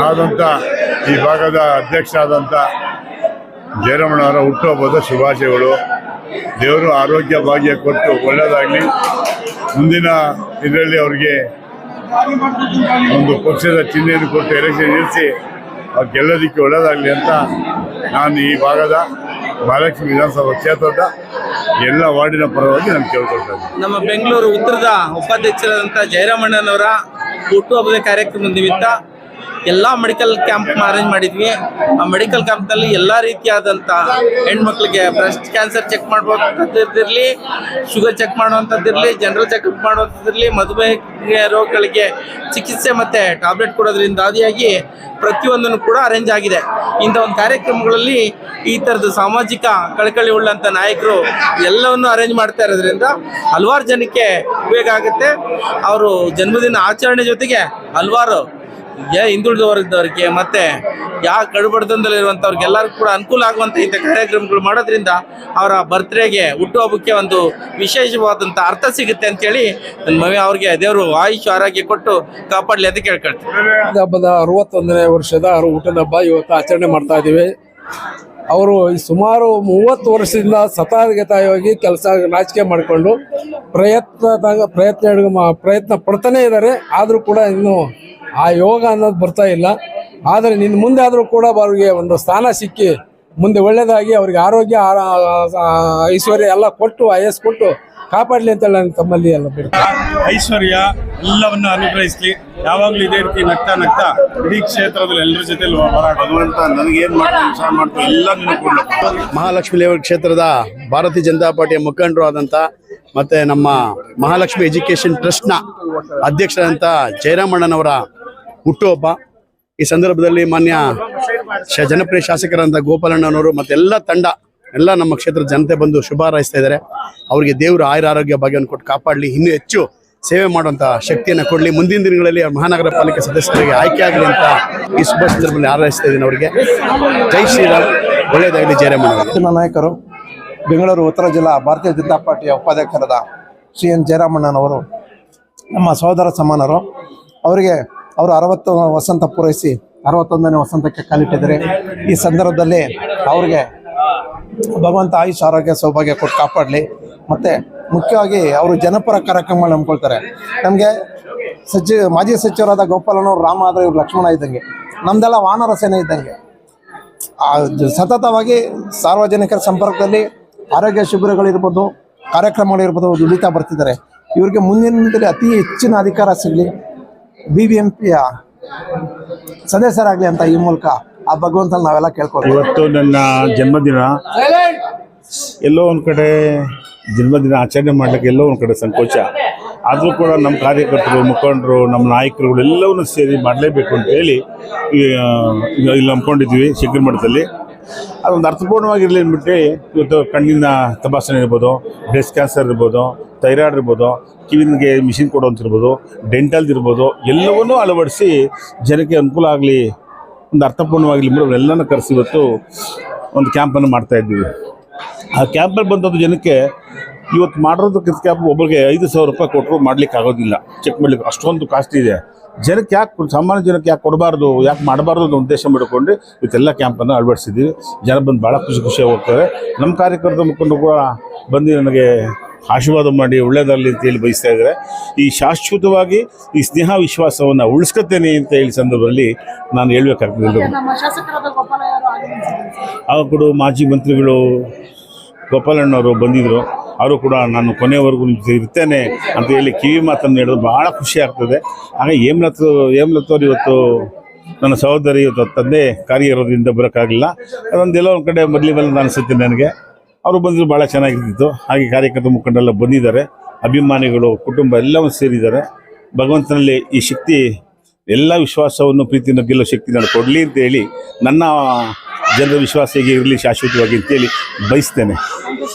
ಆದಂಥ ಈ ಭಾಗದ ಅಧ್ಯಕ್ಷ ಆದಂಥ ಜಯರಮಣವರ ಹುಟ್ಟುಹಬ್ಬದ ಶುಭಾಶಯಗಳು. ದೇವರು ಆರೋಗ್ಯ ಭಾಗ್ಯ ಕೊಟ್ಟು ಒಳ್ಳೆಯದಾಗಲಿ. ಮುಂದಿನ ಇದರಲ್ಲಿ ಅವ್ರಿಗೆ ಒಂದು ಪಕ್ಷದ ಚಿಹ್ನೆಯನ್ನು ಕೊಟ್ಟು ಎಲೆಕ್ಷನ್ ನಿಲ್ಲಿಸಿ ಅವ್ರು ಗೆಲ್ಲೋದಕ್ಕೆ ಒಳ್ಳೆಯದಾಗಲಿ ಅಂತ ನಾನು ಈ ಭಾಗದ ಮಹಾಲಕ್ಷ್ಮಿ ವಿಧಾನಸಭಾ ಕ್ಷೇತ್ರದ ಎಲ್ಲ ವಾರ್ಡಿನ ಪರವಾಗಿ ನಾನು ಕೇಳ್ಕೊಳ್ತಾ ನಮ್ಮ ಬೆಂಗಳೂರು ಉತ್ತರದ ಉಪಾಧ್ಯಕ್ಷರಾದಂಥ ಜಯರಾಮಣ್ಣನವರ ಹುಟ್ಟುಹಬ್ಬದ ಕಾರ್ಯಕ್ರಮದ ನಿಮಿತ್ತ ಎಲ್ಲ ಮೆಡಿಕಲ್ ಕ್ಯಾಂಪ್ ಅರೇಂಜ್ ಮಾಡಿದ್ವಿ. ಆ ಮೆಡಿಕಲ್ ಕ್ಯಾಂಪ್ನಲ್ಲಿ ಎಲ್ಲ ರೀತಿಯಾದಂಥ ಹೆಣ್ಮಕ್ಳಿಗೆ ಬ್ರೆಸ್ಟ್ ಕ್ಯಾನ್ಸರ್ ಚೆಕ್ ಮಾಡುವಂಥದ್ದಿರಲಿ ಶುಗರ್ ಚೆಕ್ ಮಾಡುವಂಥದ್ದಿರಲಿ ಜನರಲ್ ಚೆಕಪ್ ಮಾಡುವಂಥದ್ದಿರಲಿ ಮಧುಮೇಹ ರೋಗಗಳಿಗೆ ಚಿಕಿತ್ಸೆ ಮತ್ತು ಟ್ಯಾಬ್ಲೆಟ್ ಕೊಡೋದ್ರಿಂದ ಆದಿಯಾಗಿ ಪ್ರತಿಯೊಂದನ್ನು ಕೂಡ ಅರೇಂಜ್ ಆಗಿದೆ. ಇಂಥ ಒಂದು ಕಾರ್ಯಕ್ರಮಗಳಲ್ಲಿ ಈ ಥರದ ಸಾಮಾಜಿಕ ಕಳಕಳಿ ಉಳ್ಳಂಥ ನಾಯಕರು ಎಲ್ಲವನ್ನು ಅರೇಂಜ್ ಮಾಡ್ತಾ ಇರೋದ್ರಿಂದ ಹಲವಾರು ಜನಕ್ಕೆ ಉಪಯೋಗ ಆಗುತ್ತೆ. ಅವರು ಜನ್ಮದಿನ ಆಚರಣೆ ಜೊತೆಗೆ ಹಲವಾರು ಯಾ ಹಿಂದುಳಿದ ವರ್ಗದವ್ರಿಗೆ ಮತ್ತೆ ಯಾವ ಕಡುಬಡತನದಲ್ಲಿರುವಂಥವ್ರಿಗೆ ಎಲ್ಲರಿಗೂ ಕೂಡ ಅನುಕೂಲ ಆಗುವಂಥ ಇಂಥ ಕಾರ್ಯಕ್ರಮಗಳು ಮಾಡೋದ್ರಿಂದ ಅವರ ಬರ್ತ್ಡೇಗೆ ಹುಟ್ಟುಹಬ್ಬಕ್ಕೆ ಒಂದು ವಿಶೇಷವಾದಂತ ಅರ್ಥ ಸಿಗುತ್ತೆ ಅಂತೇಳಿ ನನ್ನ ಮಮ್ಮಿ ಅವ್ರಿಗೆ ದೇವರು ಆಯುಷ್ ಆರೋಗ್ಯ ಕೊಟ್ಟು ಕಾಪಾಡಲಿ ಅಂತ ಕೇಳ್ಕೊಳ್ತೀವಿ ಹಬ್ಬದ ಅರವತ್ತೊಂದನೇ ವರ್ಷದ ಊಟದ ಹಬ್ಬ ಇವತ್ತು ಆಚರಣೆ ಮಾಡ್ತಾ ಇದ್ದೀವಿ. ಅವರು ಸುಮಾರು ಮೂವತ್ತು ವರ್ಷದಿಂದ ಸತಾಗತಾಯವಾಗಿ ಕೆಲಸ ನಾಚಿಕೆ ಮಾಡಿಕೊಂಡು ಪ್ರಯತ್ನ ಪ್ರಯತ್ನ ಪ್ರಯತ್ನ ಪಡ್ತಾನೆ ಇದ್ದಾರೆ. ಆದರೂ ಕೂಡ ಇನ್ನು ಆ ಯೋಗ ಅನ್ನೋದು ಬರ್ತಾ ಇಲ್ಲ. ಆದರೆ ನಿನ್ನ ಮುಂದೆ ಆದರೂ ಕೂಡ ಅವರಿಗೆ ಒಂದು ಸ್ಥಾನ ಸಿಕ್ಕಿ ಮುಂದೆ ಒಳ್ಳೆಯದಾಗಿ ಅವರಿಗೆ ಆರೋಗ್ಯ ಆ- ಐಶ್ವರ್ಯ ಎಲ್ಲ ಕೊಟ್ಟು ಐಎಸ್ ಕೊಟ್ಟು ಕಾಪಾಡಲಿ ಅಂತ ನಾನು ತಮ್ಮಲ್ಲಿ ಎಲ್ಲ ಬೇಡ್ತೀನಿ ಐಶ್ವರ್ಯ ಎಲ್ಲವನ್ನು ಅನುಗ್ರಹಿಸ್ಲಿ. ಯಾವಾಗಲೂ ಇದೇ ರೀತಿ ನಗ್ತಾ ನಗ್ತಾ ಇಡೀ ಕ್ಷೇತ್ರದಲ್ಲಿ ಎಲ್ಲರ ಜೊತೆ ಭಗವಂತ ನನಗೇನು ಮಾಡ್ತೀನಿ ಮಾಡ್ತೀನಿ ಎಲ್ಲ ಮಹಾಲಕ್ಷ್ಮಿ ಲೇವರ್ ಕ್ಷೇತ್ರದ ಭಾರತೀಯ ಜನತಾ ಪಾರ್ಟಿಯ ಮುಖಂಡರು ಆದಂಥ ಮತ್ತು ನಮ್ಮ ಮಹಾಲಕ್ಷ್ಮಿ ಎಜುಕೇಷನ್ ಟ್ರಸ್ಟ್ನ ಅಧ್ಯಕ್ಷರಾದಂಥ ಜಯರಾಮಣ್ಣನವರ ಹುಟ್ಟುಹಬ್ಬ. ಈ ಸಂದರ್ಭದಲ್ಲಿ ಮಾನ್ಯ ಶ, ಜನಪ್ರಿಯ ಶಾಸಕರಂತ ಗೋಪಾಲಣ್ಣನವರು ಮತ್ತೆಲ್ಲ ತಂಡ, ಎಲ್ಲ ನಮ್ಮ ಕ್ಷೇತ್ರದ ಜನತೆ ಬಂದು ಶುಭ ಹಾರೈಸ್ತಾ ಇದ್ದಾರೆ. ಅವರಿಗೆ ದೇವರು ಆಯುರ ಆರೋಗ್ಯ ಭಾಗ್ಯವನ್ನು ಕೊಟ್ಟು ಕಾಪಾಡಲಿ. ಇನ್ನೂ ಹೆಚ್ಚು ಸೇವೆ ಮಾಡುವಂತಹ ಶಕ್ತಿಯನ್ನು ಕೊಡಲಿ. ಮುಂದಿನ ದಿನಗಳಲ್ಲಿ ಮಹಾನಗರ ಪಾಲಿಕೆ ಸದಸ್ಯರಿಗೆ ಆಯ್ಕೆ ಆಗಲಿ ಅಂತ ಈ ಶುಭ ಸಂದರ್ಭದಲ್ಲಿ ಹಾರೈಸ್ತಾ ಇದ್ದೀನಿ ಅವರಿಗೆ. ಜೈ ಶ್ರೀರಾಮ್. ಒಳ್ಳೆಯದಾಗಲಿ ಜಯರಾಮ್ ನಾಯಕರು, ಬೆಂಗಳೂರು, ಉತ್ತರ ಜಿಲ್ಲಾ ಭಾರತೀಯ ಜನತಾ ಪಾರ್ಟಿಯ ಉಪಾಧ್ಯಕ್ಷರಾದ ಸಿ ಎನ್ ಜಯರಾಮಣ್ಣನವರು, ನಮ್ಮ ಸಹೋದರ ಸಮಾನರು, ಅವರಿಗೆ ಅವರು ಅರವತ್ತು ವಸಂತ ಪೂರೈಸಿ ಅರವತ್ತೊಂದನೇ ವಸಂತಕ್ಕೆ ಕಾಲಿಟ್ಟಿದ್ದಾರೆ. ಈ ಸಂದರ್ಭದಲ್ಲಿ ಅವ್ರಿಗೆ ಭಗವಂತ ಆಯುಷ್ ಆರೋಗ್ಯ ಸೌಭಾಗ್ಯ ಕೊಟ್ಟು ಕಾಪಾಡಲಿ. ಮತ್ತು ಮುಖ್ಯವಾಗಿ ಅವರು ಜನಪರ ಕಾರ್ಯಕ್ರಮಗಳು ನಂಬ್ಕೊಳ್ತಾರೆ ನಮಗೆ ಸಚಿವ ಮಾಜಿ ಸಚಿವರಾದ ಗೋಪಾಲನವರು ರಾಮ ಆದರೆ ಇವರು ಲಕ್ಷ್ಮಣ ಇದ್ದಂಗೆ. ನಮ್ದೆಲ್ಲ ವಾನರ ಸೇನೆ ಇದ್ದಂಗೆ. ಸತತವಾಗಿ ಸಾರ್ವಜನಿಕರ ಸಂಪರ್ಕದಲ್ಲಿ ಆರೋಗ್ಯ ಶಿಬಿರಗಳಿರ್ಬೋದು ಕಾರ್ಯಕ್ರಮಗಳಿರ್ಬೋದು ದುಡಿತಾ ಬರ್ತಿದ್ದಾರೆ. ಇವರಿಗೆ ಮುಂದಿನ ಅತಿ ಹೆಚ್ಚಿನ ಅಧಿಕಾರ ಸಿಗಲಿ. ಬಿ ಬಿ ಎಂ ಪಿಯ ಸದಸ್ಯರಾಗಲಿ ಅಂತ ಈ ಮೂಲಕ ಆ ಭಗವಂತನ ನಾವೆಲ್ಲ ಕೇಳ್ಕೊಳ್ತೀವಿ. ಇವತ್ತು ನನ್ನ ಜನ್ಮದಿನ. ಎಲ್ಲೋ ಒಂದು ಕಡೆ ಜನ್ಮದಿನ ಆಚರಣೆ ಮಾಡ್ಲಿಕ್ಕೆ ಎಲ್ಲೋ ಒಂದು ಕಡೆ ಸಂಕೋಚ. ಆದರೂ ಕೂಡ ನಮ್ಮ ಕಾರ್ಯಕರ್ತರು, ಮುಖಂಡರು ನಮ್ಮ ನಾಯಕರುಗಳು ಎಲ್ಲವನ್ನು ಸೇರಿ ಮಾಡಲೇಬೇಕು ಅಂತ ಹೇಳಿ ಇಲ್ಲಿ ನಂಬ್ಕೊಂಡಿದ್ವಿ ಶಿಖರ್ ಮಠದಲ್ಲಿ ಅದೊಂದು ಅರ್ಥಪೂರ್ಣವಾಗಿರಲಿ ಅಂದ್ಬಿಟ್ಟು ಇವತ್ತು ಕಣ್ಣಿನ ತಪಾಸಣೆ ಇರ್ಬೋದು, ಬ್ರೆಸ್ಟ್ ಕ್ಯಾನ್ಸರ್ ಇರ್ಬೋದು ಥೈರಾಯ್ಡ್ ಇರ್ಬೋದು ಕಿವಿನಿಗೆ ಮಿಷಿನ್ ಕೊಡುವಂತಿರ್ಬೋದು ಡೆಂಟಲ್ದು ಇರ್ಬೋದು ಎಲ್ಲವನ್ನೂ ಅಳವಡಿಸಿ ಜನಕ್ಕೆ ಅನುಕೂಲ ಆಗಲಿ, ಒಂದು ಅರ್ಥಪೂರ್ಣವಾಗಲಿ ಎಲ್ಲನೂ ಕರೆಸಿ ಇವತ್ತು ಒಂದು ಕ್ಯಾಂಪನ್ನು ಮಾಡ್ತಾ ಇದ್ದೀವಿ. ಆ ಕ್ಯಾಂಪಲ್ಲಿ ಬಂದದ್ದು ಜನಕ್ಕೆ ಇವತ್ತು ಮಾಡಿರೋದಕ್ಕಿಂತ ಕ್ಯಾಂಪ್ ಒಬ್ಬರಿಗೆ ಐದು ಸಾವಿರ ರೂಪಾಯಿ ಕೊಟ್ಟರು ಮಾಡ್ಲಿಕ್ಕೆ ಆಗೋದಿಲ್ಲ. ಚೆಕ್ ಮಾಡಲಿಕ್ಕೆ ಅಷ್ಟೊಂದು ಕಾಸ್ಟ್ ಇದೆ. ಜನಕ್ಕೆ ಯಾಕೆ ಸಾಮಾನ್ಯ ಜನಕ್ಕೆ ಯಾಕೆ ಕೊಡಬಾರ್ದು, ಯಾಕೆ ಮಾಡಬಾರ್ದು ಅಂತ ಉದ್ದೇಶ ಮಾಡಿಕೊಂಡು ಇವತ್ತೆಲ್ಲ ಕ್ಯಾಂಪನ್ನು ಅಳವಡಿಸಿದ್ದೀವಿ. ಜನ ಬಂದು ಭಾಳ ಖುಷಿ ಖುಷಿಯಾಗಿ ಹೋಗ್ತಾರೆ. ನಮ್ಮ ಕಾರ್ಯಕರ್ತರ ಮುಖಂಡರು ಕೂಡ ಬಂದು ನನಗೆ ಆಶೀರ್ವಾದ ಮಾಡಿ ಒಳ್ಳೇದಾಗಲಿ ಅಂತ ಹೇಳಿ ಬಯಸ್ತಾ ಇದ್ದಾರೆ. ಈ ಶಾಶ್ವತವಾಗಿ ಈ ಸ್ನೇಹ ವಿಶ್ವಾಸವನ್ನು ಉಳಿಸ್ಕೊತೇನೆ ಅಂತ ಹೇಳಿ ಸಂದರ್ಭದಲ್ಲಿ ನಾನು ಹೇಳಬೇಕಾಗ್ತದೆ ಆಗ ಕೂಡ ಮಾಜಿ ಮಂತ್ರಿಗಳು ಗೋಪಾಲಣ್ಣವರು ಬಂದಿದ್ದರು ಅವರು ಕೂಡ ನಾನು ಕೊನೆಯವರೆಗೂ ನಿಮ್ಮ ಜೊತೆ ಇರ್ತೇನೆ ಅಂತ ಹೇಳಿ ಕಿವಿ ಮಾತನ್ನು ಹೇಳೋದು ಭಾಳ ಖುಷಿ ಆಗ್ತದೆ. ಹಾಗೆ ಹೇಮ್ಲತ್ ಹೇಮ್ಲತ್ತವರು ಇವತ್ತು ನನ್ನ ಸಹೋದರಿ ಇವತ್ತು ತಂದೆ ಕಾರ್ಯ ಇರೋದ್ರಿಂದ ಬರೋಕ್ಕಾಗಲಿಲ್ಲ ಅದೊಂದೆಲ್ಲ ಒಂದು ಕಡೆ ಮೊದಲಿ ಮೇಲೆ ಅನಿಸುತ್ತೆ ನನಗೆ. ಅವರು ಬಂದಿದ್ದು ಭಾಳ ಚೆನ್ನಾಗಿರ್ತಿತ್ತು. ಹಾಗೆ ಕಾರ್ಯಕರ್ತ ಮುಖಂಡರೆಲ್ಲ ಬಂದಿದ್ದಾರೆ. ಅಭಿಮಾನಿಗಳು, ಕುಟುಂಬ ಎಲ್ಲವೂ ಸೇರಿದ್ದಾರೆ. ಭಗವಂತನಲ್ಲಿ ಈ ಶಕ್ತಿ, ಎಲ್ಲ ವಿಶ್ವಾಸವನ್ನು ಪ್ರೀತಿಯನ್ನು ಗೆಲ್ಲೋ ಶಕ್ತಿ ನಾನು ಕೊಡಲಿ ಅಂತ ಹೇಳಿ ನನ್ನ ಜನರ ವಿಶ್ವಾಸ ಹೇಗೆ ಇರಲಿ ಶಾಶ್ವತವಾಗಿ ಅಂತೇಳಿ ಬಯಸ್ತೇನೆ.